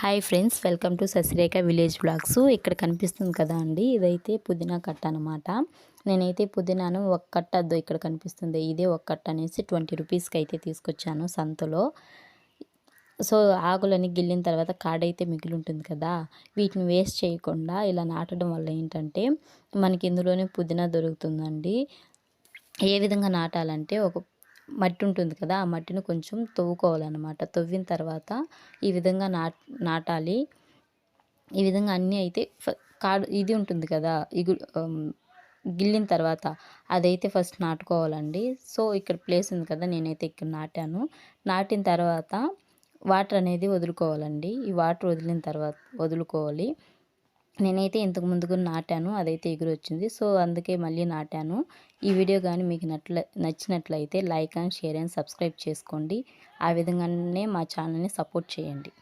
Hi friends welcome to Sasirekha village blogs ఇక్కడ కనిపిస్తుంది కదా అండి ఇదైతే పుదీనా కట్ట అనమాట నేనైతే పుదీనాను ఒక కట్ట అద్దు ఇక్కడ కనిపిస్తుంది. ఇదే ఒక కట్ట అనేసి ట్వంటీ రూపీస్కి అయితే తీసుకొచ్చాను సంతలో. సో ఆకులని గిల్లిన తర్వాత కాడైతే మిగిలి ఉంటుంది కదా వీటిని వేస్ట్ చేయకుండా ఇలా నాటడం వల్ల ఏంటంటే మనకి ఇందులోనే పుదీనా దొరుకుతుందండి. ఏ విధంగా నాటాలంటే ఒక మట్టి ఉంటుంది కదా ఆ మట్టిని కొంచెం తవ్వుకోవాలన్నమాట. తవ్విన తర్వాత ఈ విధంగా నాటాలి. ఈ విధంగా అన్నీ అయితే కాడు ఇది ఉంటుంది కదా ఇగు గిల్లిన తర్వాత అదైతే ఫస్ట్ నాటుకోవాలండి. సో ఇక్కడ ప్లేస్ ఉంది కదా నేనైతే ఇక్కడ నాటాను. నాటిన తర్వాత వాటర్ అనేది వదులుకోవాలండి. ఈ వాటర్ వదిలిన తర్వాత వదులుకోవాలి. నేనైతే ఇంతకు ముందుకు నాటాను అదైతే ఎగురు వచ్చింది సో అందుకే మళ్ళీ నాటాను. ఈ వీడియో కానీ మీకు నట్ల నచ్చినట్లయితే like and share and subscribe చేసుకోండి. ఆ విధంగానే మా ఛానల్ని సపోర్ట్ చేయండి.